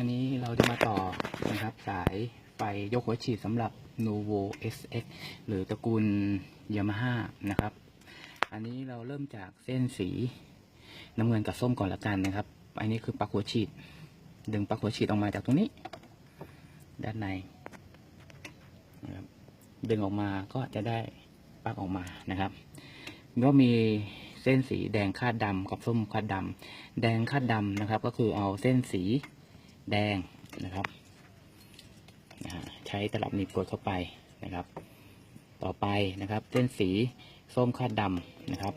อันนี้เราจะมาต่อนะครับสายไฟยกหัวฉีดสำหรับ Novo SX หรือตระกูล Yamaha นะครับ อันนี้เราเริ่มจากเส้นสีน้ำเงินกับส้มก่อนละกันนะครับ อันนี้คือปลั๊กหัวฉีด ดึงปลั๊กหัวฉีดออกมาจากตรงนี้ ด้านในนะครับดึงออกมาก็จะได้ปลั๊กออกมานะครับ ก็มีเส้นสีแดงคาดดำกับส้มคาดดำแดงคาดดำนะครับ ก็คือเอาเส้นสี แดงนะครับนะใช้ตลับหนีบกดเข้าไปนะครับ ต่อไปนะครับเส้นสีส้มคาดดำนะครับ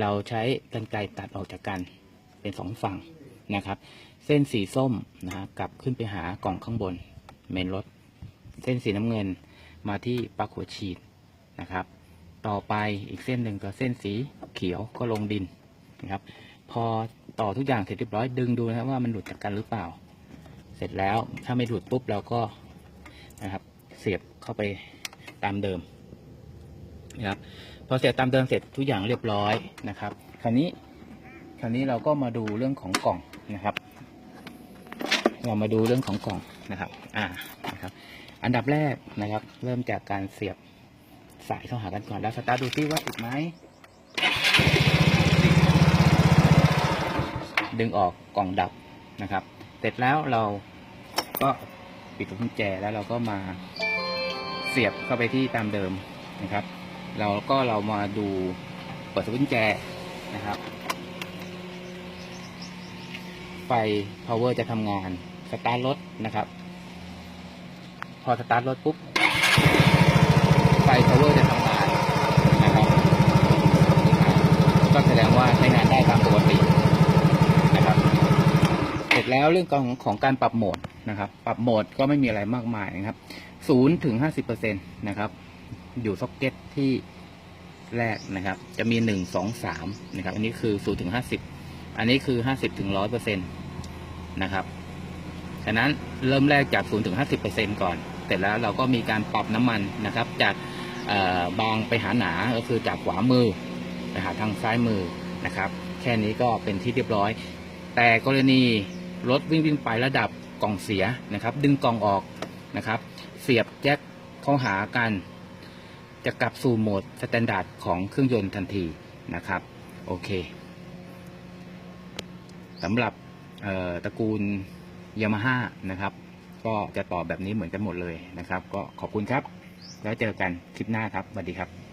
เราใช้กรรไกรตัดออกจากกันเป็นสองฝั่งนะครับ เส้นสีส้มนะฮะกลับขึ้นไปหากล่องข้างบนเมนรถ เส้นสีน้ำเงินมาที่ปลั๊กหัวฉีดนะครับ ต่อไปอีกเส้นหนึ่งก็เส้นสีเขียวก็ลงดินนะครับ พอต่อทุกอย่างเสร็จเรียบร้อยดึงดูนะครับว่ามันหลุดจากกันหรือเปล่า เสร็จแล้วถ้าไม่หลุดปุ๊บเราก็นะครับ เสียบเข้าไปตามเดิมนะครับพอเสียบตามเดิมเสร็จทุกอย่างเรียบร้อยนะครับ คราวนี้คราวนี้เราก็มาดูเรื่องของกล่องนะครับ เรามาดูเรื่องของกล่องนะครับอ่านะครับ อันดับแรกนะครับ เริ่มจากการเสียบสายเข้าหากันก่อนแล้วสตาร์ดูซิว่าติดไหมดึงออกกล่องดับนะครับ เสร็จแล้วเรา ก็ปิดกกุญแจแล้วเราก็มาเสียบเข้าไปที่ตามเดิมนะครับ เราก็เรามาดูเปิดสวิตช์กุญแจนะครับ ไฟ power จะทำงานสตาร์ทรถนะครับ พอสตาร์ทรถปุ๊บ ไฟ power จะทำงานนะครับ ก็แสดงว่าใช้งานได้ตามปกตินะครับ เสร็จแล้วเรื่องของของการปรับโหมด นะครับ ปรับโหมดก็ไม่มีอะไรมากมายนะครับศูนย์ถึงห้าสิบเปอร์เซ็นตนะครับ อยู่ซ็อกเก็ตที่แรกนะครับ จะมีหนึ่งสองสามนะครับ อันนี้คือศูนย์ถึงห้าสิบอันนี้คือห้าสิบถึงร้อยเปอร์เซ็นตนะครับ ฉะนั้นเริ่มแรกจาก0ถึง50%ก่อน เสร็จแล้วเราก็มีการปรับน้ำมันนะครับ จากบางไปหาหนาก็คือจากขวามือไปหาทางซ้ายมือนะครับ แค่นี้ก็เป็นที่เรียบร้อย แต่กรณีรถวิ่งวิ่งไประดับ กล่องเสียนะครับ ดึงกล่องออกนะครับ เสียบแจ็คเข้าหากัน จะกลับสู่โหมดสแตนดาร์ดของเครื่องยนต์ทันทีนะครับโอเคสำหรับตระกูลยามาฮ่านะครับ ก็จะตอบแบบนี้เหมือนกันหมดเลยนะครับ ก็ขอบคุณครับ แล้วเจอกันคลิปหน้าครับสวัสดีครับ